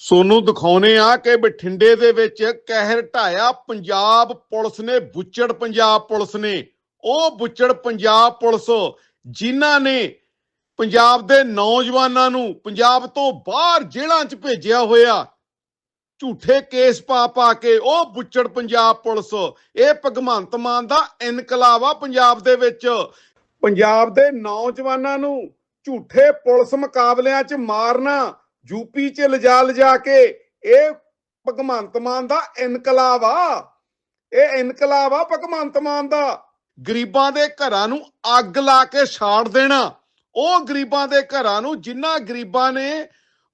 ਸੋਨੂੰ ਦਿਖਾਉਨੇ ਆ ਕਿ ਬਠਿੰਡੇ ਦੇ ਵਿੱਚ ਕਹਿਰ ਢਾਇਆ ਪੰਜਾਬ ਪੁਲਿਸ ਨੇ, ਬੁੱਚੜ ਪੰਜਾਬ ਪੁਲਿਸ ਨੇ। ਉਹ ਬੁੱਚੜ ਪੰਜਾਬ ਪੁਲਿਸ ਜਿਨ੍ਹਾਂ ਨੇ ਪੰਜਾਬ ਦੇ ਨੌਜਵਾਨਾਂ ਨੂੰ ਪੰਜਾਬ ਤੋਂ ਬਾਹਰ ਜੇਲ੍ਹਾਂ 'ਚ ਭੇਜਿਆ ਹੋਇਆ, ਝੂਠੇ ਕੇਸ ਪਾ ਪਾ ਕੇ ਉਹ ਬੁੱਚੜ ਪੰਜਾਬ ਪੁਲਿਸ। ਇਹ ਭਗਵੰਤ ਮਾਨ ਦਾ ਇਨਕਲਾਬ ਆ ਪੰਜਾਬ ਦੇ ਵਿੱਚ। ਪੰਜਾਬ ਦੇ ਨੌਜਵਾਨਾਂ ਨੂੰ ਝੂਠੇ ਪੁਲਿਸ ਮੁਕਾਬਲਿਆਂ 'ਚ ਮਾਰਨਾ ਯੂਪੀ 'ਚ ਲਿਜਾ ਲਿਜਾ ਕੇ ਇਹ ਭਗਵੰਤ ਮਾਨ ਦਾ ਇਨਕਲਾਬ ਆ। ਇਹ ਇਨਕਲਾਬ ਆ ਭਗਵੰਤ ਮਾਨ ਦਾ। ਗਰੀਬਾਂ ਦੇ ਘਰਾਂ ਨੂੰ ਅੱਗ ਲਾ ਕੇ ਛਾੜ ਦੇਣਾ। ਉਹ ਗਰੀਬਾਂ ਦੇ ਘਰਾਂ ਨੂੰ ਜਿਨ੍ਹਾਂ ਗਰੀਬਾਂ ਨੇ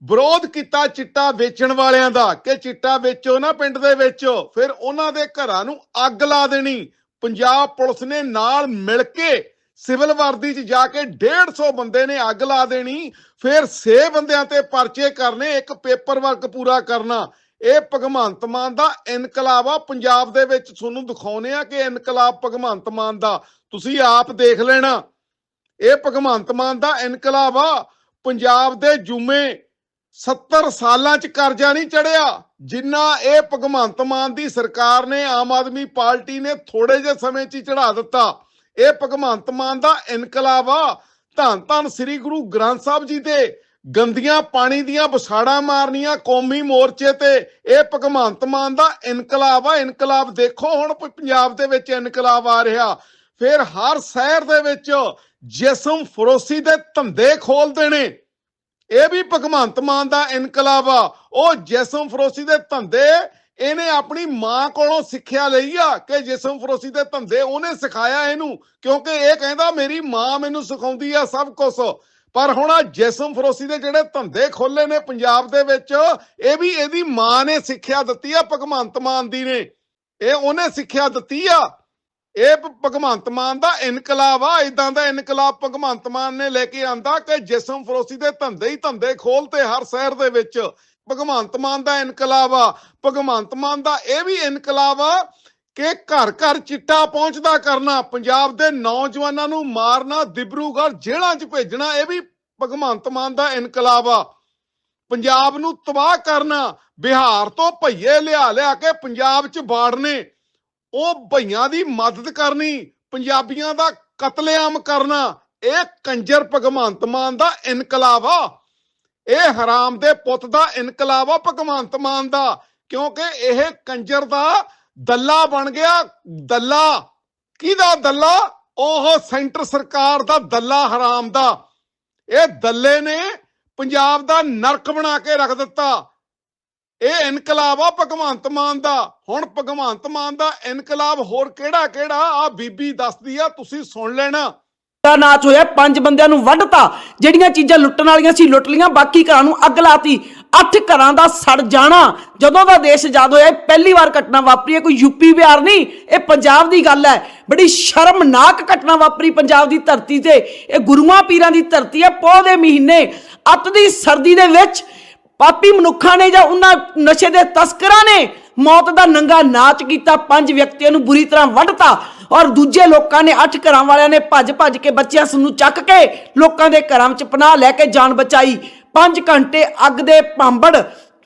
ਵਿਰੋਧ ਕੀਤਾ ਚਿੱਟਾ ਵੇਚਣ ਵਾਲਿਆਂ ਦਾ, ਕਿ ਚਿੱਟਾ ਵੇਚੋ ਨਾ ਪਿੰਡ ਦੇ ਵਿੱਚ, ਫਿਰ ਉਹਨਾਂ ਦੇ ਘਰਾਂ ਨੂੰ ਅੱਗ ਲਾ ਦੇਣੀ। ਪੰਜਾਬ ਪੁਲਿਸ ਨੇ ਨਾਲ ਮਿਲ ਕੇ ਸਿਵਲ ਵਰਦੀ 'ਚ ਜਾ ਕੇ 150 ਬੰਦੇ ਨੇ ਅੱਗ ਲਾ ਦੇਣੀ, ਫਿਰ 6 ਬੰਦਿਆਂ ਤੇ ਪਰਚੇ ਕਰਨੇ, ਇੱਕ ਪੇਪਰ ਵਰਕ ਪੂਰਾ ਕਰਨਾ। ਇਹ ਭਗਵੰਤ ਮਾਨ ਦਾ ਇਨਕਲਾਬ ਆ। ਪੰਜਾਬ ਦੇ ਵਿੱਚ ਤੁਹਾਨੂੰ ਦਿਖਾਉਨੇ ਆ ਕਿ ਇਨਕਲਾਬ ਭਗਵੰਤ ਮਾਨ ਦਾ। ਤੁਸੀਂ ਆਪ ਦੇਖ ਲੈਣਾ। ਇਹ ਭਗਵੰਤ ਮਾਨ ਦਾ ਇਨਕਲਾਬ ਆ। ਪੰਜਾਬ ਦੇ ਜੁਮੇ 70 ਸਾਲਾਂ ਚ ਕਰਜ਼ਾ ਨਹੀਂ ਚੜਿਆ। ਜਿੰਨਾ ਇਹ ਭਗਵੰਤ ਮਾਨ ਦੀ ਸਰਕਾਰ ਨੇ, ਆਮ ਆਦਮੀ ਪਾਰਟੀ ਨੇ ਥੋੜੇ ਜਿਹੇ ਸਮੇਂ ਚ ਚੜਾ ਦਿੱਤਾ। ਇਹ ਭਗਵੰਤ ਮਾਨ ਦਾ ਇਨਕਲਾਬ ਆ। ਧੰਨ ਧੰਨ ਸ੍ਰੀ ਗੁਰੂ ਗ੍ਰੰਥ ਸਾਹਿਬ ਜੀ ਦੇ। ਗੰਦੀਆਂ ਪਾਣੀ ਦੀਆਂ ਵਿਛਾੜਾਂ ਮਾਰਨੀਆਂ ਕੌਮੀ ਮੋਰਚੇ ਤੇ। ਇਹ ਭਗਵੰਤ ਮਾਨ ਦਾ ਇਨਕਲਾਬ ਆ। ਇਨਕਲਾਬ ਦੇਖੋ ਹੁਣ ਪੰਜਾਬ ਦੇ ਵਿੱਚ ਇਨਕਲਾਬ ਆ ਰਿਹਾ। ਫਿਰ ਹਰ ਸ਼ਹਿਰ ਦੇ ਵਿੱਚ ਜਿਸਮ ਫਰੋਸੀ ਦੇ ਧੰਦੇ ਖੋਲਦੇ ਨੇ। ਇਹ ਵੀ ਭਗਵੰਤ ਮਾਨ ਦਾ ਇਨਕਲਾਬ ਆ। ਉਹ ਜਿਸਮ ਫਰੋਸੀ ਦੇ ਧੰਦੇ ਇਹਨੇ ਆਪਣੀ ਮਾਂ ਕੋਲੋਂ ਸਿੱਖਿਆ ਲਈ ਆ ਕਿ ਜਿਸਮ ਫਰੋਸੀ ਦੇ ਧੰਦੇ ਉਹਨੇ ਸਿਖਾਇਆ ਇਹਨੂੰ, ਕਿਉਂਕਿ ਇਹ ਕਹਿੰਦਾ ਮੇਰੀ ਮਾਂ ਮੈਨੂੰ ਸਿਖਾਉਂਦੀ ਆ ਸਭ ਕੁਝ ਪਰ ਹੁਣ ਆ ਜਿਸਮ ਫਰੋਸੀ ਦੇ ਜਿਹੜੇ ਧੰਦੇ ਖੋਲੇ ਨੇ ਪੰਜਾਬ ਦੇ ਵਿੱਚ, ਇਹ ਵੀ ਇਹਦੀ ਮਾਂ ਨੇ ਸਿੱਖਿਆ ਦਿੱਤੀ ਆ, ਭਗਵੰਤ ਮਾਨ ਦੀ ਨੇ। ਇਹ ਉਹਨੇ ਸਿੱਖਿਆ ਦਿੱਤੀ ਆ। ਇਹ ਭਗਵੰਤ ਮਾਨ ਦਾ ਇਨਕਲਾਬ ਆ ਇਦਾਂ ਦਾ ਇਨਕਲਾਬ ਭਗਵੰਤ ਮਾਨ ਨੇ ਲੈ ਕੇ ਆਂਦਾ ਕਿ ਜਿਸਮ ਫਰੋਸੀ ਦੇ ਧੰਦੇ ਹੀ ਧੰਦੇ ਖੋਲਤੇ ਹਰ ਸ਼ਹਿਰ ਦੇ ਵਿੱਚ। ਭਗਵੰਤ ਮਾਨ ਦਾ ਇਨਕਲਾਬ ਆ। ਭਗਵੰਤ ਮਾਨ ਦਾ ਇਹ ਵੀ ਇਨਕਲਾਬ ਆ ਕਿ ਘਰ ਘਰ ਚਿੱਟਾ ਪਹੁੰਚਦਾ ਕਰਨਾ, ਪੰਜਾਬ ਦੇ ਨੌਜਵਾਨਾਂ ਨੂੰ ਮਾਰਨਾ, ਦਿਬਰੂਗੜ੍ਹ ਜੇਲ੍ਹਾਂ 'ਚ ਭੇਜਣਾ, ਇਹ ਵੀ ਭਗਵੰਤ ਮਾਨ ਦਾ ਇਨਕਲਾਬ ਆ। ਪੰਜਾਬ ਨੂੰ ਤਬਾਹ ਕਰਨਾ, ਬਿਹਾਰ ਤੋਂ ਭਈਏ ਲਿਆ ਲਿਆ ਕੇ ਪੰਜਾਬ 'ਚ ਬਾੜਨੇ ਉਹ ਭਈਆਂ ਦੀ ਮਦਦ ਕਰਨੀ, ਪੰਜਾਬੀਆਂ ਦਾ ਕਤਲੇਆਮ ਕਰਨਾ, ਇਹ ਕੰਜਰ ਭਗਵੰਤ ਮਾਨ ਦਾ ਇਨਕਲਾਬ ਆ। ਇਹ ਹਰਾਮ ਦੇ ਪੁੱਤ ਦਾ ਇਨਕਲਾਬ ਆ, ਭਗਵੰਤ ਮਾਨ ਦਾ, ਕਿਉਂਕਿ ਇਹ ਕੰਜਰ ਦਾ ਦੱਲਾ ਬਣ ਗਿਆ, ਦੱਲਾ। ਕਿਹਦਾ ਦੱਲਾ? ਉਹ ਸੈਂਟਰ ਸਰਕਾਰ ਦਾ ਦੱਲਾ ਹਰਾਮ ਦਾ। ਇਹ ਦੱਲੇ ਨੇ ਪੰਜਾਬ ਦਾ ਨਰਕ ਬਣਾ ਕੇ ਰੱਖ ਦਿੱਤਾ। ਇਹ ਇਨਕਲਾਬ ਆ, ਭਗਵੰਤ ਮਾਨ ਦਾ। ਹੁਣ ਭਗਵੰਤ ਮਾਨ ਦਾ ਇਨਕਲਾਬ ਹੋਰ ਕਿਹੜਾ ਕਿਹੜਾ ਆ ਬੀਬੀ ਦੱਸਦੀ ਆ, ਤੁਸੀਂ ਸੁਣ ਲੈਣਾ। ਦਾ ਨਾਚ ਹੋਇਆ, ਪੰਜ ਬੰਦਿਆਂ ਨੂੰ ਵੱਢਤਾ। ਜਿਹੜੀਆਂ ਚੀਜ਼ਾਂ ਲੁੱਟਣ ਵਾਲੀਆਂ ਸੀ, ਲੁੱਟ ਲੀਆਂ ਬਾਕੀ ਘਰਾਂ ਨੂੰ ਅੱਗ ਲਾਤੀ। ਅੱਠ ਘਰਾਂ ਦਾ ਸੜ ਜਾਣਾ। ਜਦੋਂ ਦਾ ਦੇਸ਼ ਆਜ਼ਾਦ ਹੋਇਆ ਪਹਿਲੀ ਵਾਰ ਘਟਨਾ ਵਾਪਰੀ ਹੈ। ਕੋਈ ਯੂਪੀ ਬਿਹਾਰ ਨਹੀਂ, ਇਹ ਪੰਜਾਬ ਦੀ ਗੱਲ ਹੈ। ਬੜੀ ਸ਼ਰਮਨਾਕ ਘਟਨਾ ਵਾਪਰੀ ਪੰਜਾਬ ਦੀ ਧਰਤੀ ਤੇ। ਇਹ ਗੁਰੂਆਂ ਪੀਰਾਂ ਦੀ ਧਰਤੀ ਹੈ, ਪੋਹ ਦੇ ਮਹੀਨੇ। ਅੱਤ ਦੀ ਸਰਦੀ ਦੇ ਵਿੱਚ ਪਾਪੀ ਮਨੁੱਖਾਂ ਨੇ ਜਾਂ ਉਹਨਾਂ ਨਸ਼ੇ ਦੇ ਤਸਕਰਾਂ ਨੇ ਮੌਤ ਦਾ ਨੰਗਾ ਨਾਚ ਕੀਤਾ, ਪੰਜ ਵਿਅਕਤੀਆਂ ਨੂੰ ਬੁਰੀ ਤਰ੍ਹਾਂ ਵੱਢਤਾ ਔਰ ਦੂਜੇ ਲੋਕਾਂ ਨੇ ਅੱਠ ਘਰਾਂ ਵਾਲਿਆਂ ਨੇ ਭੱਜ ਭੱਜ ਕੇ ਬੱਚਿਆਂ ਨੂੰ ਚੱਕ ਕੇ ਲੋਕਾਂ ਦੇ ਘਰਾਂ ਵਿੱਚ ਪਨਾਹ ਲੈ ਕੇ ਜਾਨ ਬਚਾਈ। 5 ਘੰਟੇ ਅੱਗ ਦੇ ਭਾਂਬੜ,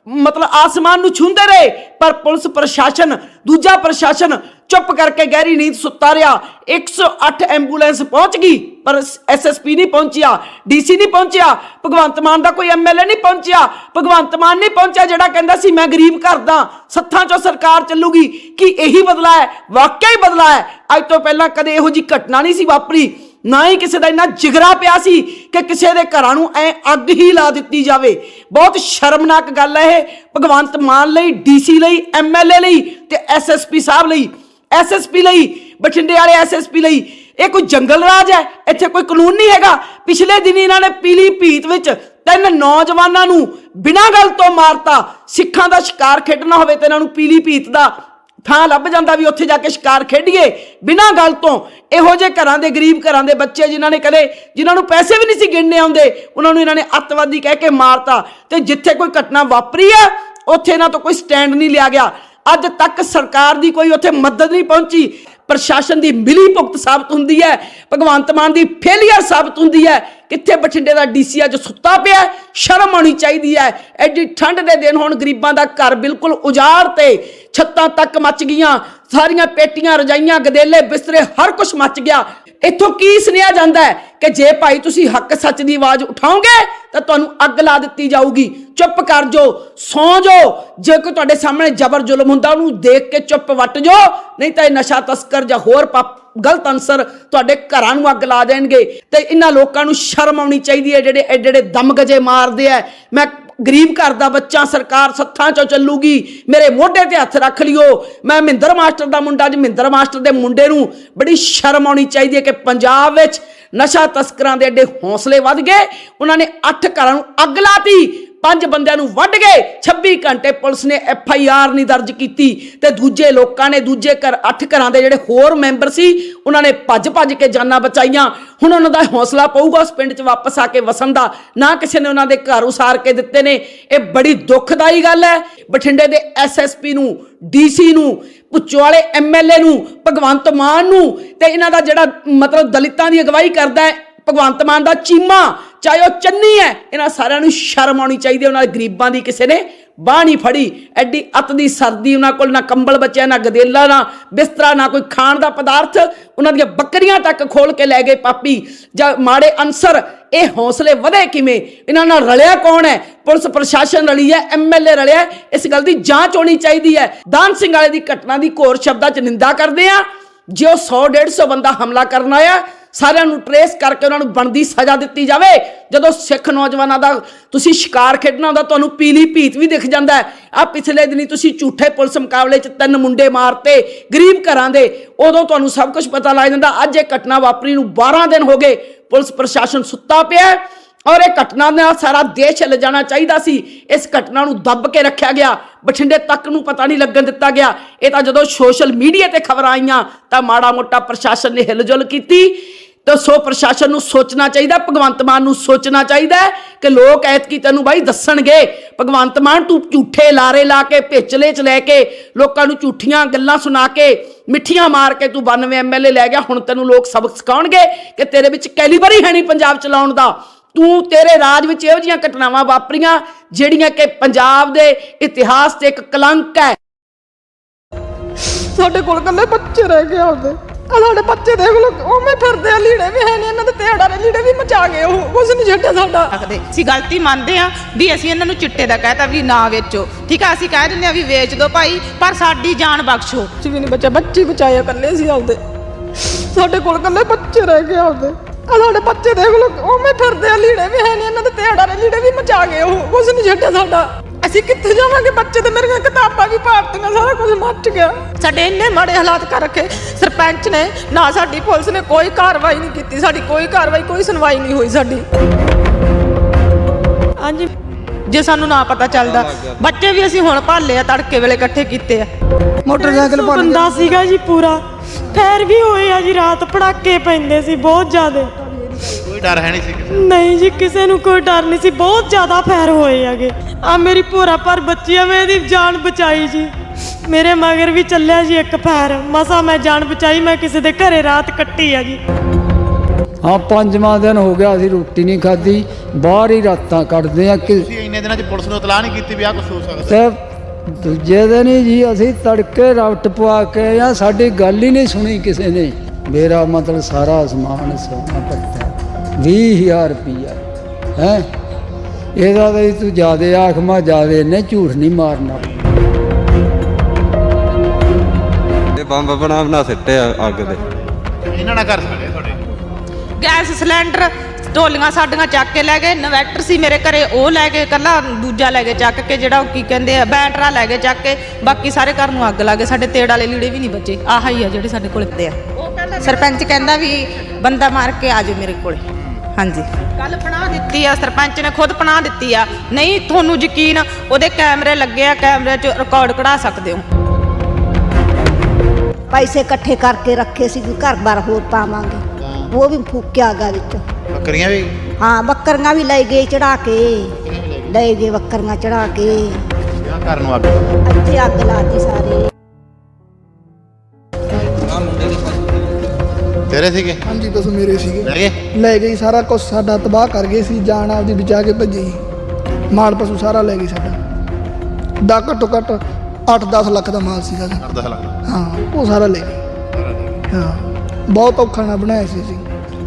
ਮਤਲਬ ਆਸਮਾਨ ਨੂੰ ਛੂੰਹਦੇ ਰਹੇ, ਪਰ ਪੁਲਿਸ ਪ੍ਰਸ਼ਾਸਨ, ਦੂਜਾ ਪ੍ਰਸ਼ਾਸਨ ਚੁੱਪ ਕਰਕੇ ਗਹਿਰੀ ਨੀਂਦ ਸੁੱਤਾ ਰਿਹਾ। 108 ਐਂਬੂਲੈਂਸ ਪਹੁੰਚ ਗਈ, ਪਰ ਐਸਐਸਪੀ ਨਹੀਂ ਪਹੁੰਚਿਆ ਡੀਸੀ ਨਹੀਂ ਪਹੁੰਚਿਆ, ਭਗਵੰਤ ਮਾਨ ਦਾ ਕੋਈ ਐਮਐਲਏ ਨਹੀਂ ਪਹੁੰਚਿਆ, ਭਗਵੰਤ ਮਾਨ ਨਹੀਂ ਪਹੁੰਚਿਆ, ਜਿਹੜਾ ਕਹਿੰਦਾ ਸੀ, ਮੈਂ ਗਰੀਬ ਘਰ ਦਾ, ਸੱਥਾਂ 'ਚੋਂ ਸਰਕਾਰ ਚੱਲੂਗੀ। ਕਿ ਇਹੀ ਬਦਲਾ ਹੈ? ਵਾਕਿਆ ਹੀ ਬਦਲਾ ਹੈ। ਅੱਜ ਤੋਂ ਪਹਿਲਾਂ ਕਦੇ ਇਹੋ ਜੀ ਘਟਨਾ ਨਹੀਂ ਸੀ ਵਾਪਰੀ। ਨਾ ਹੀ ਕਿਸੇ ਦਾ ਇੰਨਾ ਜਿਗਰਾ ਪਿਆ ਸੀ ਕਿ ਕਿਸੇ ਦੇ ਘਰਾਂ ਨੂੰ ਐ ਅੱਗ ਹੀ ਲਾ ਦਿੱਤੀ ਜਾਵੇ। ਬਹੁਤ ਸ਼ਰਮਨਾਕ ਗੱਲ ਹੈ ਇਹ। ਭਗਵੰਤ ਮਾਨ ਲਈ ਡੀਸੀ ਲਈ ਐਮਐਲਏ ਲਈ ਤੇ ਐਸਐਸਪੀ ਸਾਹਿਬ ਲਈ। ਐਸਐਸਪੀ ਲਈ, ਬਠਿੰਡੇ ਵਾਲੇ ਐਸਐਸਪੀ ਲਈ। ਇਹ ਕੋਈ ਜੰਗਲ ਰਾਜ ਹੈ? ਇੱਥੇ ਕੋਈ ਕਾਨੂੰਨ ਨਹੀਂ ਹੈਗਾ। ਪਿਛਲੇ ਦਿਨ ਇਹਨਾਂ ਨੇ ਪੀਲੀ ਭੀਤ ਵਿੱਚ ਤਿੰਨ ਨੌਜਵਾਨਾਂ ਨੂੰ ਬਿਨਾਂ ਗੱਲ ਤੋਂ ਮਾਰਤਾ। ਸਿੱਖਾਂ ਦਾ ਸ਼ਿਕਾਰ ਖੇਡਣਾ ਹੋਵੇ ਤੇ ਇਹਨਾਂ ਨੂੰ ਪੀਲੀ ਭੀਤ ਦਾ ਥਾਂ ਲੱਭ ਜਾਂਦਾ ਵੀ ਉੱਥੇ ਜਾ ਕੇ ਸ਼ਿਕਾਰ ਖੇਡੀਏ। ਬਿਨਾਂ ਗੱਲ ਤੋਂ ਇਹੋ ਜਿਹੇ ਘਰਾਂ ਦੇ, ਗਰੀਬ ਘਰਾਂ ਦੇ ਬੱਚੇ ਜਿਨ੍ਹਾਂ ਨੇ ਕਦੇ, ਜਿਨ੍ਹਾਂ ਨੂੰ ਪੈਸੇ ਵੀ ਨਹੀਂ ਸੀ ਗਿਣਨੇ ਆਉਂਦੇ, ਉਹਨਾਂ ਨੂੰ ਇਹਨਾਂ ਨੇ ਅੱਤਵਾਦੀ ਕਹਿ ਕੇ ਮਾਰਤਾ। ਤੇ ਜਿੱਥੇ ਕੋਈ ਘਟਨਾ ਵਾਪਰੀ ਹੈ, ਉੱਥੇ ਇਹਨਾਂ ਤੋਂ ਕੋਈ ਸਟੈਂਡ ਨਹੀਂ ਲਿਆ ਗਿਆ। ਅੱਜ ਤੱਕ ਸਰਕਾਰ ਦੀ ਕੋਈ ਉੱਥੇ ਮਦਦ ਨਹੀਂ ਪਹੁੰਚੀ। ਪ੍ਰਸ਼ਾਸਨ ਦੀ ਮਿਲੀ ਭੁਗਤ ਸਾਬਤ ਹੁੰਦੀ ਹੈ, ਭਗਵੰਤ ਮਾਨ ਦੀ ਫੇਲੀਅਰ ਸਾਬਤ ਹੁੰਦੀ ਹੈ। ਕਿੱਥੇ ਬਠਿੰਡੇ ਦਾ ਡੀਸੀ ਅੱਜ ਸੁੱਤਾ ਪਿਆ ਸ਼ਰਮ ਆਉਣੀ ਚਾਹੀਦੀ ਹੈ। ਐਡੀ ਠੰਡ ਦੇ ਦਿਨ ਹੁਣ ਗਰੀਬਾਂ ਦਾ ਘਰ ਬਿਲਕੁਲ ਉਜਾੜ ਤੇ ਛੱਤਾਂ ਤੱਕ ਮੱਚ ਗਈਆਂ। ਸਾਰੀਆਂ ਪੇਟੀਆਂ, ਰਜਾਈਆਂ, ਗਦੇਲੇ, ਬਿਸਤਰੇ, ਹਰ ਕੁਝ ਮੱਚ ਗਿਆ। ਇੱਥੋਂ ਕੀ ਸੁਨੇਹਾ ਜਾਂਦਾ ਹੈ ਕਿ ਜੇ ਭਾਈ ਤੁਸੀਂ ਹੱਕ ਸੱਚ ਦੀ ਆਵਾਜ਼ ਉਠਾਓਗੇ, ਤਾਂ ਤੁਹਾਨੂੰ ਅੱਗ ਲਾ ਦਿੱਤੀ ਜਾਊਗੀ। ਚੁੱਪ ਕਰ ਜੋ ਸੌਂ ਜੋ ਜੇ ਕੋਈ ਤੁਹਾਡੇ ਸਾਹਮਣੇ ਜ਼ਬਰ ਜ਼ੁਲਮ ਹੁੰਦਾ, ਉਹਨੂੰ ਦੇਖ ਕੇ ਚੁੱਪ ਵੱਟ ਜੋ ਨਹੀਂ ਤਾਂ ਇਹ ਨਸ਼ਾ ਤਸਕਰ ਜਾਂ ਹੋਰ ਪਾਪ, ਗਲਤ ਅਨਸਰ ਤੁਹਾਡੇ ਘਰਾਂ ਨੂੰ ਅੱਗ ਲਾ ਦੇਣਗੇ। ਤੇ ਇਹਨਾਂ ਲੋਕਾਂ ਨੂੰ ਸ਼ਰਮ ਆਉਣੀ ਚਾਹੀਦੀ ਹੈ ਜਿਹੜੇ ਐਡੇ ਐਡੇ ਦਮ ਗਜੇ ਮਾਰਦੇ ਆ। ਮੈਂ ਗਰੀਬ ਘਰ ਦਾ ਬੱਚਾ ਸਰਕਾਰ ਸੱਥਾਂ ਚੋਂ ਚੱਲੂਗੀ, ਮੇਰੇ ਮੋਢੇ ਤੇ ਹੱਥ ਰੱਖ ਲਿਓ। ਮੈਂ ਮਹਿੰਦਰ ਮਾਸਟਰ ਦਾ ਮੁੰਡਾ ਜੀ ਮਹਿੰਦਰ ਮਾਸਟਰ ਦੇ ਮੁੰਡੇ ਨੂੰ ਬੜੀ ਸ਼ਰਮ ਆਉਣੀ ਚਾਹੀਦੀ ਹੈ ਕਿ ਪੰਜਾਬ ਵਿੱਚ ਨਸ਼ਾ ਤਸਕਰਾਂ ਦੇ ਐਡੇ ਹੌਸਲੇ ਵੱਧ ਗਏ। ਉਹਨਾਂ ਨੇ ਅੱਠ ਘਰਾਂ ਨੂੰ ਅੱਗ ਲਾਤੀ। ਪੰਜ ਬੰਦਿਆਂ ਨੂੰ ਵੱਢ ਗਏ। 26 ਘੰਟੇ ਪੁਲਿਸ ਨੇ ਐਫ ਆਈ ਆਰ ਨਹੀਂ ਦਰਜ ਕੀਤੀ ਤੇ ਦੂਜੇ ਲੋਕਾਂ ਨੇ ਦੂਜੇ ਘਰ, ਅੱਠ ਘਰਾਂ ਦੇ ਜਿਹੜੇ ਹੋਰ ਮੈਂਬਰ ਸੀ, ਉਹਨਾਂ ਨੇ ਭੱਜ ਭੱਜ ਕੇ ਜਾਨਾਂ ਬਚਾਈਆਂ। ਹੁਣ ਉਹਨਾਂ ਦਾ ਹੌਸਲਾ ਪਊਗਾ ਉਸ ਪਿੰਡ 'ਚ ਵਾਪਸ ਆ ਕੇ ਵਸਣ ਦਾ। ਨਾ ਕਿਸੇ ਨੇ ਉਹਨਾਂ ਦੇ ਘਰ ਉਸਾਰ ਕੇ ਦਿੱਤੇ ਨੇ। ਇਹ ਬੜੀ ਦੁੱਖਦਾਈ ਗੱਲ ਹੈ। ਬਠਿੰਡੇ ਦੇ ਐਸਐਸਪੀ ਨੂੰ ਡੀਸੀ ਨੂੰ ਪੁੱਚੋ ਵਾਲੇ ਐਮਐਲਏ ਨੂੰ, ਭਗਵੰਤ ਮਾਨ ਨੂੰ ਤੇ ਇਹਨਾਂ ਦਾ ਜਿਹੜਾ ਮਤਲਬ ਦਲਿਤਾਂ ਦੀ ਅਗਵਾਈ ਕਰਦਾ ਹੈ, ਭਗਵੰਤ ਮਾਨ ਦਾ ਚੀਮਾ ਚਾਹੇ ਉਹ ਚੰਨੀ ਹੈ, ਇਹਨਾਂ ਸਾਰਿਆਂ ਨੂੰ ਸ਼ਰਮ ਆਉਣੀ ਚਾਹੀਦੀ ਹੈ, ਉਹਨਾਂ ਗਰੀਬਾਂ ਦੀ ਕਿਸੇ ਨੇ ਬਾਹ ਨਹੀਂ ਫੜੀ। ਐਡੀ ਅਤ ਦੀ ਸਰਦੀ, ਉਹਨਾਂ ਕੋਲ ਨਾ ਕੰਬਲ ਬਚਿਆ, ਨਾ ਗਦੇਲਾ, ਨਾ ਬਿਸਤਰਾ, ਨਾ ਕੋਈ ਖਾਣ ਦਾ ਪਦਾਰਥ। ਉਹਨਾਂ ਦੀਆਂ ਬੱਕਰੀਆਂ ਤੱਕ ਖੋਲ ਕੇ ਲੈ ਗਏ ਪਾਪੀ। ਜਾਂ ਮਾੜੇ ਅਨਸਰ, ਇਹ ਹੌਸਲੇ ਵਧੇ ਕਿਵੇਂ? ਇਹਨਾਂ ਨਾਲ ਰਲਿਆ ਕੌਣ ਹੈ? ਪੁਲਿਸ ਪ੍ਰਸ਼ਾਸਨ ਰਲੀ ਹੈ ਐਮਐਲਏ ਰਲਿਆ ਇਸ ਗੱਲ ਦੀ ਜਾਂਚ ਹੋਣੀ ਚਾਹੀਦੀ ਹੈ। ਦਾਨ ਸਿੰਘ ਵਾਲੇ ਦੀ ਘਟਨਾ ਦੀ ਘੋਰ ਸ਼ਬਦਾਂ 'ਚ ਨਿੰਦਾ ਕਰਦੇ ਆ ਜੇ ਉਹ 100 150 ਬੰਦਾ ਹਮਲਾ ਕਰਨ ਆਇਆ ਸਾਰਿਆਂ ਨੂੰ ਟਰੇਸ ਕਰਕੇ ਉਹਨਾਂ ਨੂੰ ਬਣਦੀ ਸਜ਼ਾ ਦਿੱਤੀ ਜਾਵੇ। ਜਦੋਂ ਸਿੱਖ ਨੌਜਵਾਨਾਂ ਦਾ ਤੁਸੀਂ ਸ਼ਿਕਾਰ ਖੇਡਣਾ ਹੁੰਦਾ, ਤੁਹਾਨੂੰ ਪੀਲੀ ਭੀਤ ਵੀ ਦਿਖ ਜਾਂਦਾ ਹੈ। ਆ ਪਿਛਲੇ ਦਿਨੀ ਤੁਸੀਂ ਝੂਠੇ ਪੁਲਿਸ ਮੁਕਾਬਲੇ 'ਚ ਤਿੰਨ ਮੁੰਡੇ ਮਾਰਤੇ, ਗਰੀਬ ਘਰਾਂ ਦੇ, ਉਦੋਂ ਤੁਹਾਨੂੰ ਸਭ ਕੁਝ ਪਤਾ ਲੱਗ ਜਾਂਦਾ। ਅੱਜ ਇਹ ਘਟਨਾ ਵਾਪਰੀ ਨੂੰ 12 ਦਿਨ ਹੋ ਗਏ, ਪੁਲਿਸ ਪ੍ਰਸ਼ਾਸਨ ਸੁੱਤਾ ਪਿਆ ਔਰ ਇਹ ਘਟਨਾ ਨਾਲ ਸਾਰਾ ਦੇਸ਼ ਹਿੱਲ ਜਾਣਾ ਚਾਹੀਦਾ ਸੀ। ਇਸ ਘਟਨਾ ਨੂੰ ਦੱਬ ਕੇ ਰੱਖਿਆ ਗਿਆ। ਬਠਿੰਡੇ ਤੱਕ ਨੂੰ ਪਤਾ ਨਹੀਂ ਲੱਗਣ ਦਿੱਤਾ ਗਿਆ। ਇਹ ਤਾਂ ਜਦੋਂ ਸੋਸ਼ਲ ਮੀਡੀਆ ਤੇ ਖਬਰਾਂ ਆਈਆਂ, ਤਾਂ ਮਾੜਾ ਮੋਟਾ ਪ੍ਰਸ਼ਾਸਨ ਨੇ ਹਿਲਜੁਲ ਕੀਤੀ। ਤਾਂ ਸੋ ਪ੍ਰਸ਼ਾਸਨ ਨੂੰ ਸੋਚਣਾ ਚਾਹੀਦਾ, ਭਗਵੰਤ ਮਾਨ ਨੂੰ ਸੋਚਣਾ ਚਾਹੀਦਾ ਕਿ ਲੋਕ ਐਤਕੀ ਤੈਨੂੰ ਬਾਈ ਦੱਸਣਗੇ। ਭਗਵੰਤ ਮਾਨ ਤੂੰ ਝੂਠੇ ਲਾਰੇ ਲਾ ਕੇ ਪੇਚਲੇ ਚ ਲੈ ਕੇ, ਲੋਕਾਂ ਨੂੰ ਝੂਠੀਆਂ ਗੱਲਾਂ ਸੁਣਾ ਕੇ, ਮਿੱਠੀਆਂ ਮਾਰ ਕੇ ਤੂੰ 92 ਐਮਐਲਏ ਲੈ ਗਿਆ, ਹੁਣ ਤੈਨੂੰ ਲੋਕ ਸਬਕ ਸਿਖਾਉਣਗੇ ਕਿ ਤੇਰੇ ਵਿੱਚ ਕੈਲੀਬਰ ਹੀ ਹੈ ਨਹੀਂ ਪੰਜਾਬ ਚਲਾਉਣ ਦਾ। ਤੂੰ ਤੇਰੇ ਰਾਜ ਵਿੱਚ ਇਹੋ ਜਿਹੀਆਂ ਘਟਨਾਵਾਂ ਵਾਪਰੀਆਂ, ਜਿਹੜੀਆਂ ਕਿ ਪੰਜਾਬ ਦੇ ਇਤਿਹਾਸ ਤੇ ਇੱਕ ਕਲੰਕ ਹੈ। ਸਾਡੇ ਕੋਲ ਕੱਲੇ ਬੱਚੇ ਰਹਿ ਗਏ ਆਪਦੇ। ਆ ਸਾਡੇ ਬੱਚੇ ਦੇਖ ਲੋ ਉਵੇਂ ਫਿਰਦੇ ਆ ਲੀੜੇ ਵੀ ਹੈ ਨਹੀਂ ਇਹਨਾਂ ਦੇ ਤੇੜਾ ਦੇ ਲੀੜੇ ਵੀ ਮਚਾ ਗਏ ਉਹ ਕੁਝ ਨਹੀਂ ਛੱਡਿਆ ਸਾਡਾ। ਸਕਦੇ ਅਸੀਂ ਗਲਤੀ ਮੰਨਦੇ ਆ ਵੀ ਅਸੀਂ ਇਹਨਾਂ ਨੂੰ ਚਿੱਟੇ ਦਾ ਕਹਿਤਾ ਵੀ ਨਾ ਵੇਚੋ। ਠੀਕ ਆ ਅਸੀਂ ਕਹਿ ਦਿੰਦੇ ਆ ਵੀ ਵੇਚ ਦਿਓ ਭਾਈ ਪਰ ਸਾਡੀ ਜਾਨ ਬਖਸ਼ੋ। ਕੁਝ ਵੀ ਨਹੀਂ ਬਚਿਆ ਬੱਚੇ ਹੀ ਬਚਾਏ ਆ, ਇਕੱਲੇ ਸੀ ਆਪਦੇ। ਸਾਡੇ ਕੋਲ ਕੱਲੇ ਬੱਚੇ ਰਹਿ ਗਏ ਆਪਦੇ। ਆ ਸਾਡੇ ਬੱਚੇ ਦੇਖ ਲੋ ਉਵੇਂ ਫਿਰਦੇ ਆ ਲੀੜੇ ਵੀ ਹੈ ਨਹੀਂ ਇਹਨਾਂ ਦੇ ਤੇੜਾ ਦੇ ਲੀੜੇ ਵੀ ਮਚਾ ਗਏ ਉਹ ਕੁਝ ਨਹੀਂ ਛੱਡਿਆ ਸਾਡਾ। ਅਸੀਂ ਕਿੱਥੇ ਜਾਵਾਂਗੇ? ਬੱਚੇ ਤੇ ਮੇਰੀਆਂ ਕਿਤਾਬਾਂ ਵੀ ਪਾੜਤੀਆਂ ਸਾਰਾ ਕੁਝ ਮੱਚ ਗਿਆ। ਸਾਡੇ ਇੰਨੇ ਮਾੜੇ ਹਾਲਾਤ ਕਰ ਰੱਖੇ। ਸਰਪੰਚ ਨੇ ਨਾ ਸਾਡੀ ਪੁਲਿਸ ਨੇ ਕੋਈ ਕਾਰਵਾਈ ਨਹੀਂ ਕੀਤੀ। ਸਾਡੀ ਕੋਈ ਕਾਰਵਾਈ ਕੋਈ ਸੁਣਵਾਈ ਨਹੀਂ ਹੋਈ ਸਾਡੀ। ਹਾਂਜੀ। ਜੇ ਸਾਨੂੰ ਨਾ ਪਤਾ ਚੱਲਦਾ। ਬੱਚੇ ਵੀ ਅਸੀਂ ਹੁਣ ਭਾਲੇ ਆ ਤੜਕੇ ਵੇਲੇ ਇਕੱਠੇ ਕੀਤੇ ਆ। ਮੋਟਰਸਾਈਕਲ ਭੰਨ ਬੰਦਾ ਸੀਗਾ ਜੀ ਪੂਰਾ। ਫੈਰ ਵੀ ਹੋਏ ਆ ਜੀ ਰਾਤ ਪੜਾਕੇ ਪੈਂਦੇ ਸੀ ਬਹੁਤ ਜ਼ਿਆਦੇ। ਡਰ ਹੈ ਨਹੀਂ ਸੀ ਕਿਸੇ ਨਹੀਂ ਜੀ ਕਿਸੇ ਨੂੰ ਕੋਈ ਡਰ ਨਹੀਂ ਸੀ। ਬਹੁਤ ਜ਼ਿਆਦਾ ਫੈਰ ਹੋਏ ਹੈਗੇ। ਆ ਮੇਰੀ ਭੋਰਾ ਪਰ ਬੱਚੀ ਆ ਮੈਂ ਇਹਦੀ ਜਾਨ ਬਚਾਈ ਜੀ। ਮੇਰੇ ਮਗਰ ਵੀ ਚੱਲਿਆ ਜੀ ਇੱਕ ਫੈਰ। ਮਸਾ ਮੈਂ ਜਾਨ ਬਚਾਈ ਮੈਂ ਕਿਸੇ ਦੇ ਘਰੇ ਰਾਤ ਕੱਟੀ ਆ ਜੀ। ਹਾਂ ਪੰਜਵਾਂ ਦਿਨ ਹੋ ਗਿਆ ਅਸੀਂ ਰੋਟੀ ਨਹੀਂ ਖਾਧੀ। ਬਾਹਰ ਹੀ ਰਾਤਾਂ ਕੱਢਦੇ ਆ ਕਿ ਤੁਸੀਂ ਇੰਨੇ ਦਿਨਾਂ 'ਚ ਪੁਲਿਸ ਨੂੰ ਇਤਲਾਹ ਨਹੀਂ ਕੀਤੀ ਵੀ ਆਹ ਕੁਝ ਹੋ ਸਕਦਾ? ਤੇ ਦੂਜੇ ਦਿਨ ਹੀ ਜੀ ਅਸੀਂ ਤੜਕੇ ਰਫਟ ਪਵਾ ਕੇ ਆ। ਸਾਡੀ ਗੱਲ ਹੀ ਨਹੀਂ ਸੁਣੀ ਕਿਸੇ ਨੇ। ਮੇਰਾ ਮਤਲਬ ਸਾਰਾ ਸਮਾਨ ਸੋਨਾ ਪੱਤਾ 20000 ਰੁਪਈਆ। ਹੈ? ਇਹਦਾ ਤਾਂ ਤੂੰ ਜਿਆਦੇ ਆਖ ਮਾ ਜਿਆਦੇ ਨੇ ਝੂਠ ਨਹੀਂ ਮਾਰਨਾ। ਇਹ ਬੰਬ ਬਣਾ ਬਣਾ ਸਿੱਟੇ ਆ ਅੱਗ ਦੇ ਇਹਨਾਂ ਨਾਲ ਕਰ ਸਕਦੇ ਤੁਹਾਡੇ? ਗੈਸ ਸਿਲੰਡਰ ਢੋਲੀਆਂ ਸਾਡੀਆਂ ਚੱਕ ਕੇ ਲੈ ਗਏ ਇਨਵੈਟਰ ਸੀ ਮੇਰੇ ਘਰੇ ਉਹ ਲੈ ਗਏ ਕੱਲਾ ਦੂਜਾ ਲੈ ਗਏ ਚੱਕ ਕੇ ਜਿਹੜਾ ਉਹ ਕੀ ਕਹਿੰਦੇ ਆ ਬੈਟਰਾ ਲੈ ਗਏ ਚੱਕ ਕੇ ਬਾਕੀ ਸਾਰੇ ਘਰ ਨੂੰ ਅੱਗ ਲਾ ਗਏ ਸਾਡੇ ਤੇੜ ਵਾਲੇ ਲੀੜੇ ਵੀ ਨਹੀਂ ਬਚੇ ਆਹ ਹੀ ਆ ਜਿਹੜੇ ਸਾਡੇ ਕੋਲ ਤੇ ਆ। ਸਰਪੰਚ ਕਹਿੰਦਾ ਵੀ ਬੰਦਾ ਮਾਰ ਕੇ ਆ ਜਾਓ ਮੇਰੇ ਕੋਲੇ। ਹਾਂਜੀ। ਕੱਲ ਪਨਾਹ ਦਿੱਤੀ ਆ ਸਰਪੰਚ ਨੇ ਖੁਦ ਪਨਾਹ ਦਿੱਤੀ ਆ। ਨਹੀਂ ਤੁਹਾਨੂੰ ਯਕੀਨ ਉਹਦੇ ਕੈਮਰੇ ਲੱਗੇ ਆ ਕੈਮਰੇ 'ਚ ਰਿਕਾਰਡ ਕਢਾ ਸਕਦੇ ਹੋ। ਪੈਸੇ ਇਕੱਠੇ ਕਰਕੇ ਰੱਖੇ ਸੀ ਵੀ ਘਰ ਬਾਰ ਹੋਰ ਪਾਵਾਂਗੇ। ਉਹ ਵੀ ਫੂਕਿਆ ਗਾ ਵਿੱਚ। ਬੱਕਰੀਆਂ ਵੀ? ਹਾਂ ਬੱਕਰੀਆਂ ਵੀ ਲੈ ਗਏ ਚੜਾ ਕੇ। ਲੈ ਗਏ? ਬੱਕਰੀਆਂ ਚੜਾ ਕੇ। ਘਰ ਨੂੰ ਅੱਗ ਅੱਧੇ ਅੱਗ ਲਾਤੀ ਸਾਰੇ। ਤੇਰੇ ਸੀਗੇ? ਹਾਂਜੀ ਪਸ਼ੂ ਮੇਰੇ ਸੀਗੇ। ਲੈ ਗਏ? ਲੈ ਗਈ ਸਾਰਾ ਕੁਝ ਸਾਡਾ ਤਬਾਹ ਕਰ ਗਏ ਸੀ ਜਾਨ ਆਪਦੀ ਬਚਾ ਕੇ ਭੱਜੀ ਮਾਲ ਪਸ਼ੂ ਸਾਰਾ ਲੈ ਗਈ ਸਾਡਾ। ਦਾ ਘੱਟੋ ਘੱਟ 8-10 ਲੱਖ ਦਾ ਮਾਲ ਸੀਗਾ। ਕਰਦਾ ਹਾਂ ਉਹ ਸਾਰਾ ਲੈ ਗਈ ਹਾਂ ਬਹੁਤ ਔਖਾ ਨਾਲ ਬਣਾਇਆ ਸੀ ਅਸੀਂ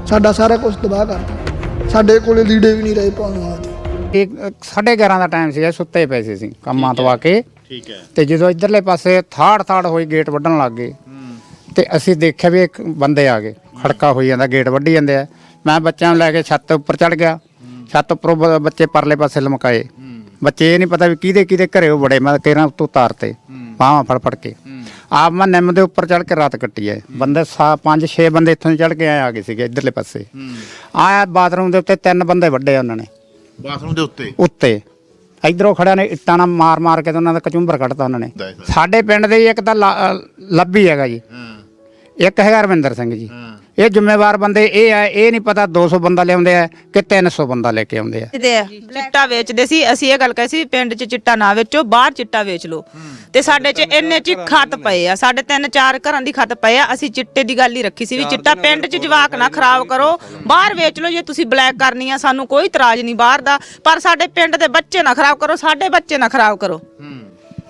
ਸਾਡਾ ਸਾਰਾ ਕੁਝ ਤਬਾਹ ਕਰਤਾ। ਸਾਡੇ ਕੋਲੇ ਲੀੜੇ ਵੀ ਨਹੀਂ ਰਹੇ ਪਾਉਣ ਵਾਲੇ ਇਹ ਸਾਢੇ 11 ਦਾ ਟਾਈਮ ਸੀਗਾ ਸੁੱਤੇ ਪਏ ਸੀ ਅਸੀਂ ਕੰਮਾਂ ਤੋਂ ਆ ਕੇ। ਠੀਕ ਹੈ। ਤੇ ਜਦੋਂ ਇਧਰਲੇ ਪਾਸੇ ਥਾੜ ਥਾੜ ਹੋਈ ਗੇਟ ਵੱਢਣ ਲੱਗ ਗਏ। ਤੇ ਅਸੀਂ ਦੇਖਿਆ ਵੀ ਇੱਕ ਬੰਦੇ ਆ ਗਏ। ਖੜਕਾ ਹੋਈ ਜਾਂਦਾ ਗੇਟ ਵੱਢੀ ਜਾਂਦੇ ਆ। ਮੈਂ ਬੱਚਿਆਂ ਨੂੰ ਲੈ ਕੇ ਛੱਤ ਉੱਪਰ ਚੜ ਗਿਆ। ਛੱਤ ਉੱਪਰੋਂ ਬ- ਬੱਚੇ ਪਰਲੇ ਪਾਸੇ ਲਮਕਾਏ। ਬੱਚੇ ਇਹ ਨਹੀਂ ਪਤਾ ਵੀ ਕਿਹਦੇ ਕਿਹਦੇ ਘਰੇ ਉਹ ਬੜੇ ਮੈਂ ਕਿਹਨਾਂ ਉੱਤੋਂ ਤਾਰਤੇ ਬਾਹਾਂ ਫੜ ਫੜ ਕੇ। ਆਪ ਮੈਂ ਨਿੰਮ ਦੇ ਉੱਪਰ ਚੜ ਕੇ ਰਾਤ ਕੱਟੀ ਹੈ। ਬੰਦੇ ਸਾ ਪੰਜ ਛੇ ਬੰਦੇ ਇੱਥੋਂ ਚੜ ਕੇ ਆਏ ਆ ਗਏ ਸੀਗੇ ਇਧਰਲੇ ਪਾਸੇ। ਆਇਆ ਬਾਥਰੂਮ ਦੇ ਉੱਤੇ ਤਿੰਨ ਬੰਦੇ ਵੱਡੇ ਉਹਨਾਂ ਨੇ। ਬਾਥਰੂਮ ਦੇ ਉੱਤੇ? ਉੱਤੇ। ਇਧਰੋਂ ਖੜਿਆ ਨੇ ਇੱਟਾਂ ਨਾਲ ਮਾਰ ਮਾਰ ਕੇ ਤੇ ਉਹਨਾਂ ਦਾ ਕਚੁੰਬਰ ਕੱਢਤਾ ਉਹਨਾਂ ਨੇ। ਸਾਡੇ ਪਿੰਡ ਦੇ ਇੱਕ ਤਾਂ ਲਾ- ਅ, ਲੱਭੀ ਹੈਗਾ ਜੀ। ਹਾਂ। ਇੱਕ ਹੈਗਾ ਰਵਿੰਦਰ ਸਿੰਘ ਜੀ। ਹਾਂ। ਇਹ ਜ਼ਿੰਮੇਵਾਰ ਬੰਦੇ ਇਹ ਆ ਇਹ ਨਹੀਂ ਪਤਾ 200 ਬੰਦਾ ਲਿਆਉਂਦੇ ਆ ਕਿ 300 ਬੰਦਾ ਲੈ ਕੇ ਆਉਂਦੇ ਆ। ਚਿੱਟਾ ਵੇਚਦੇ ਸੀ। ਅਸੀਂ ਇਹ ਗੱਲ ਕਹੀ ਸੀ ਪਿੰਡ 'ਚ ਚਿੱਟਾ ਨਾ ਵੇਚੋ ਬਾਹਰ ਚਿੱਟਾ ਵੇਚ ਲਓ। ਤੇ ਸਾਡੇ 'ਚ ਇੰਨੇ 'ਚ ਖੱਤ ਪਏ ਆ ਸਾਡੇ ਤਿੰਨ ਚਾਰ ਘਰਾਂ ਦੀ ਖੱਤ ਪਏ ਆ। ਅਸੀਂ ਚਿੱਟੇ ਦੀ ਗੱਲ ਹੀ ਰੱਖੀ ਸੀ ਵੀ ਚਿੱਟਾ ਪਿੰਡ 'ਚ ਜਵਾਕ ਨਾ ਖਰਾਬ ਕਰੋ ਬਾਹਰ ਵੇਚ ਲਓ ਜੇ ਤੁਸੀਂ ਬਲੈਕ ਕਰਨੀ ਆ ਸਾਨੂੰ ਕੋਈ ਇਤਰਾਜ਼ ਨਹੀਂ ਬਾਹਰ ਦਾ। ਪਰ ਸਾਡੇ ਪਿੰਡ ਦੇ ਬੱਚੇ ਨਾ ਖਰਾਬ ਕਰੋ ਸਾਡੇ ਬੱਚੇ ਨਾ ਖਰਾਬ ਕਰੋ।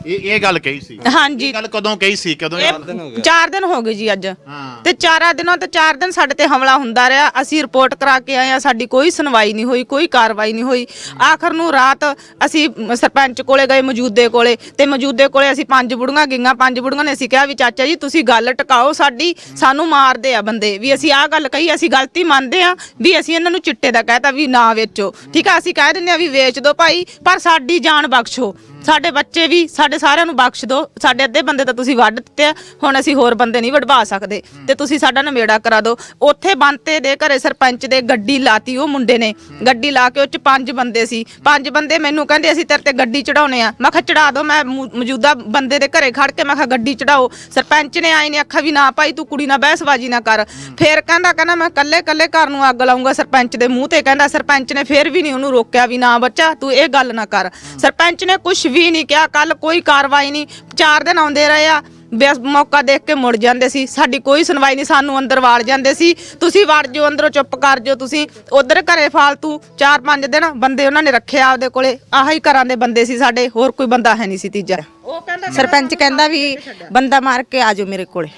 ਇਹ ਇਹ ਗੱਲ ਕਹੀ ਸੀ। ਹਾਂਜੀ। ਇਹ ਗੱਲ ਕਦੋਂ ਕਹੀ ਸੀ? ਕਦੋਂ ਇਹ ਇਹ ਚਾਰ ਦਿਨ ਹੋ ਗਏ। ਜੀ ਅੱਜ। ਹਾਂ। ਤੇ ਚਾਰਾਂ ਦਿਨਾਂ ਤੇ ਚਾਰ ਦਿਨ ਸਾਡੇ ਤੇ ਹਮਲਾ ਹੁੰਦਾ ਰਿਹਾ। ਅਸੀਂ ਰਿਪੋਰਟ ਕਰਾ ਕੇ ਆਏ ਆ ਸਾਡੀ ਕੋਈ ਸੁਣਵਾਈ ਨਹੀਂ ਹੋਈ ਕੋਈ ਕਾਰਵਾਈ ਨਹੀਂ ਹੋਈ। ਆਖਰ ਨੂੰ ਰਾਤ ਅਸੀਂ ਮ, ਸਰਪੰਚ ਕੋਲੇ ਗਏ ਮੌਜੂਦੇ ਕੋਲੇ। ਤੇ ਮੌਜੂਦੇ ਕੋਲੇ ਅਸੀਂ ਪੰਜ ਬੁੜੀਆਂ ਗਈਆਂ ਪੰਜ ਬੁੜੀਆਂ ਨੇ ਅਸੀਂ ਕਿਹਾ ਵੀ ਚਾਚਾ ਜੀ ਤੁਸੀਂ ਗੱਲ ਟਿਕਾਓ ਸਾਡੀ ਸਾਨੂੰ ਮਾਰਦੇ ਆ ਬੰਦੇ। ਵੀ ਅਸੀਂ ਆਹ ਗੱਲ ਕਹੀ ਅਸੀਂ ਗਲਤੀ ਮੰਨਦੇ ਆ ਵੀ ਅਸੀਂ ਇਹਨਾਂ ਨੂੰ ਚਿੱਟੇ ਦਾ ਕਹਿਤਾ ਵੀ ਨਾ ਵੇਚੋ। ਠੀਕ ਆ ਅਸੀਂ ਕਹਿ ਦਿੰਦੇ ਆ ਵੀ ਵੇਚ ਦਿਓ ਭਾਈ ਪਰ ਸਾਡੀ ਜਾਨ ਬਖਸ਼ੋ। ਸਾਡੇ ਬੱਚੇ ਵੀ ਸਾਡੇ ਸਾਰਿਆਂ ਨੂੰ ਬਖਸ਼ ਦਿਓ। ਸਾਡੇ ਅੱਧੇ ਬੰਦੇ ਤਾਂ ਤੁਸੀਂ ਵੱਢ ਦਿੱਤੇ ਆ। ਹੁਣ ਅਸੀਂ ਹੋਰ ਬੰਦੇ ਨਹੀਂ ਵਢਵਾ ਸਕਦੇ। ਤੇ ਤੁਸੀਂ ਸਾਡਾ ਨਵੇੜਾ ਕਰਾ ਦਿਓ। ਉੱਥੇ ਬੰਤੇ ਦੇ ਘਰੇ ਸਰਪੰਚ ਦੇ ਗੱਡੀ ਲਾਤੀ ਉਹ ਮੁੰਡੇ ਨੇ। ਗੱਡੀ ਲਾ ਕੇ ਉਹ ਚ ਪੰਜ ਬੰਦੇ ਸੀ। ਪੰਜ ਬੰਦੇ ਮੈਨੂੰ ਕਹਿੰਦੇ, ਅਸੀਂ ਤੇਰੇ ਤੇ ਗੱਡੀ ਚੜਾਉਣੇ ਆ। ਮੈਂ ਕਿਹਾ, ਚੜਾ ਦਿਓ ਮੈਂ ਮੌ- ਮੌਜੂਦਾ ਬੰਦੇ ਦੇ ਘਰੇ ਖੜ ਕੇ ਮੈਂ ਕਿਹਾ, ਗੱਡੀ ਚੜਾਓ। ਸਰਪੰਚ ਨੇ ਆਏ ਨੇ ਆਖਿਆ ਵੀ ਨਾ ਭਾਈ ਤੂੰ ਕੁੜੀ ਨਾਲ ਬਹਿਸਬਾਜੀ ਨਾ ਕਰ। ਫੇਰ ਕਹਿੰਦਾ ਕਹਿੰਦਾ, ਮੈਂ ਕੱਲੇ ਕੱਲੇ ਘਰ ਨੂੰ ਅੱਗ ਲਾਉਂਗਾ ਸਰਪੰਚ ਦੇ ਮੂੰਹ ਤੇ। ਕਹਿੰਦਾ, ਸਰਪੰਚ ਨੇ ਫੇਰ ਵੀ ਨਹੀਂ ਉਹਨੂੰ ਰੋਕਿਆ ਵੀ, ਨਾ ਬੱਚਾ, ਤੂੰ ਇਹ ਗੱਲ ਨਾ ਕਰ। ਸਰਪੰਚ ਨੇ ਕੁਝ ਵੀ ਨਹੀਂ ਕਿਹਾ ਕੱਲ ਕੋਈ ਕਾਰਵਾਈ ਨਹੀਂ। ਚਾਰ ਦਿਨ ਆਉਂਦੇ ਰਹੇ ਆ ਬਸ ਮੌਕਾ ਦੇਖ ਕੇ ਮੁੜ ਜਾਂਦੇ ਸੀ। ਸਾਡੀ ਕੋਈ ਸੁਣਵਾਈ ਨਹੀਂ ਸਾਨੂੰ ਅੰਦਰ ਵਾੜ ਜਾਂਦੇ ਸੀ। ਤੁਸੀਂ ਵੜ ਜਾਓ ਅੰਦਰੋਂ ਚੁੱਪ ਕਰ ਜਾਓ ਤੁਸੀਂ। ਉਧਰ ਘਰੇ ਫਾਲਤੂ ਚਾਰ ਪੰਜ ਦਿਨ ਬੰਦੇ ਉਹਨਾਂ ਨੇ ਰੱਖਿਆ ਆਪਦੇ ਕੋਲੇ। ਆਹੀ ਘਰਾਂ ਦੇ ਬੰਦੇ ਸੀ ਸਾਡੇ ਹੋਰ ਕੋਈ ਬੰਦਾ ਹੈ ਨਹੀਂ ਸੀ ਤੀਜਾ। ਉਹ ਕਹਿੰਦਾ ਸਰਪੰਚ ਕਹਿੰਦਾ ਵੀ ਬੰਦਾ ਮਾਰ ਕੇ ਆਜੋ ਮੇਰੇ ਕੋਲੇ।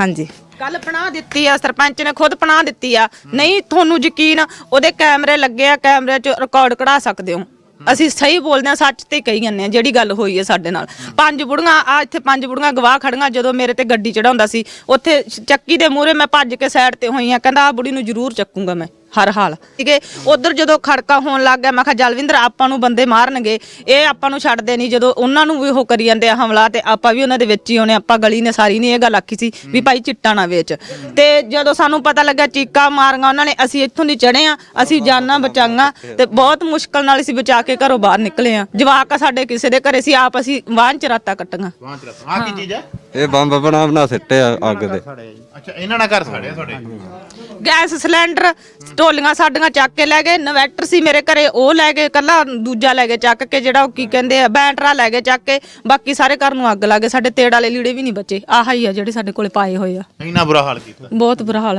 ਹਾਂਜੀ। ਕੱਲ ਪਨਾਹ ਦਿੱਤੀ ਆ ਸਰਪੰਚ ਨੇ ਖੁਦ ਪਨਾਹ ਦਿੱਤੀ ਆ। ਨਹੀਂ ਤੁਹਾਨੂੰ ਯਕੀਨ ਉਹਦੇ ਕੈਮਰੇ ਲੱਗੇ ਆ ਕੈਮਰੇ 'ਚ ਰਿਕਾਰਡ ਕਢਾ ਸਕਦੇ ਹੋ। ਅਸੀਂ ਸਹੀ ਬੋਲਦੇ ਆ ਸੱਚ ਤੇ ਕਹੀ ਜਾਂਦੇ ਆ ਜਿਹੜੀ ਗੱਲ ਹੋਈ ਹੈ ਸਾਡੇ ਨਾਲ। ਪੰਜ ਬੁੜੀਆਂ, ਆ ਇੱਥੇ ਪੰਜ ਬੁੜੀਆਂ ਗਵਾਹ ਖੜੀਆਂ, ਜਦੋਂ ਮੇਰੇ ਤੇ ਗੱਡੀ ਚੜਾਉਂਦਾ ਸੀ, ਉੱਥੇ ਚੱਕੀ ਦੇ ਮੂਹਰੇ ਮੈਂ ਭੱਜ ਕੇ ਸਾਈਡ ਤੇ ਹੋਈ ਆ ਕਹਿੰਦਾ ਆ ਬੁੜੀ ਨੂੰ ਜ਼ਰੂਰ ਚੱਕੂਗਾ ਮੈਂ। ਹਰ ਹਾਲ। ਠੀਕ ਉਧਰ ਜਦੋਂ ਖੜਕਾ ਹੋਣ ਲੱਗ ਗਿਆ, ਮੈਂ ਕਿਹਾ ਜਲਵਿੰਦਰ ਆਪਾਂ ਨੂੰ ਬੰਦੇ ਮਾਰਨਗੇ। ਇਹ ਆਪਾਂ ਨੂੰ ਛੱਡਦੇ ਨਹੀਂ। ਜਦੋਂ ਉਹਨਾਂ ਨੂੰ ਵੀ ਉਹ ਕਰੀ ਜਾਂਦੇ ਆ ਹਮਲਾ ਤੇ ਆਪਾਂ ਵੀ ਉਹਨਾਂ ਦੇ ਵਿੱਚ ਹੀ ਆਉਣੇ ਆਪਾਂ ਗਲੀ ਨੇ ਸਾਰੀ ਨੇ ਇਹ ਗੱਲ ਆਖੀ ਸੀ ਵੀ ਭਾਈ ਚਿੱਟਾ ਨਾ ਵੇਚ। ਤੇ ਜਦੋਂ ਸਾਨੂੰ ਪਤਾ ਲੱਗਾ ਚੀਕਾ ਮਾਰੀਆਂ ਉਹਨਾਂ ਨੇ, ਅਸੀਂ ਇੱਥੋਂ ਦੀ ਚੜੇ ਆ, ਅਸੀਂ ਜਾਨਾਂ ਬਚਾਈਆਂ ਤੇ ਬਹੁਤ ਮੁਸ਼ਕਲ ਨਾਲ ਅਸੀਂ ਬਚਾ ਕੇ ਘਰੋਂ ਬਾਹਰ ਨਿਕਲੇ ਆ। ਜਵਾਕ ਸਾਡੇ ਕਿਸੇ ਦੇ ਘਰੇ ਸੀ ਆਪ ਅਸੀਂ ਵਾਹਨ ਚ ਰਾਤਾਂ ਕੱਟੀਆਂ। ਵਾਂ ਚਲਾ ਆ ਕੀ ਚੀਜ਼ ਹੈ ਇਹ ਬੰਬ ਬਣਾ ਬਣਾ ਸਿੱਟੇ ਆ ਅੱਗ ਦੇ। ਅੱਛਾ ਇਹਨਾਂ ਨਾਲ ਘਰ ਸੜਿਆ ਤੁਹਾਡੇ? ਗੈਸ ਸਿਲੰਡਰ ਢੋਲੀਆਂ ਸਾਡੀਆਂ ਚੱਕ ਕੇ ਲੈ ਗਏ ਇਨਵੈਟਰ ਸੀ ਮੇਰੇ ਘਰੇ ਉਹ ਲੈ ਗਏ ਕੱਲਾ ਦੂਜਾ ਲੈ ਗਏ ਚੱਕ ਕੇ ਜਿਹੜਾ ਉਹ ਕੀ ਕਹਿੰਦੇ ਆ ਬੈਟਰਾ ਲੈ ਗਏ ਚੱਕ ਕੇ ਬਾਕੀ ਸਾਰੇ ਘਰ ਨੂੰ ਅੱਗ ਲਾ ਗਏ ਸਾਡੇ ਤੇੜ ਵਾਲੇ ਲੀੜੇ ਵੀ ਨਹੀਂ ਬਚੇ ਆਹ ਹੀ ਆ ਜਿਹੜੇ ਸਾਡੇ ਕੋਲੇ ਪਾਏ ਹੋਏ ਆ। ਇੰਨਾ ਬੁਰਾ ਹਾਲ ਕੀਤਾ। ਬਹੁਤ ਬੁਰਾ ਹਾਲ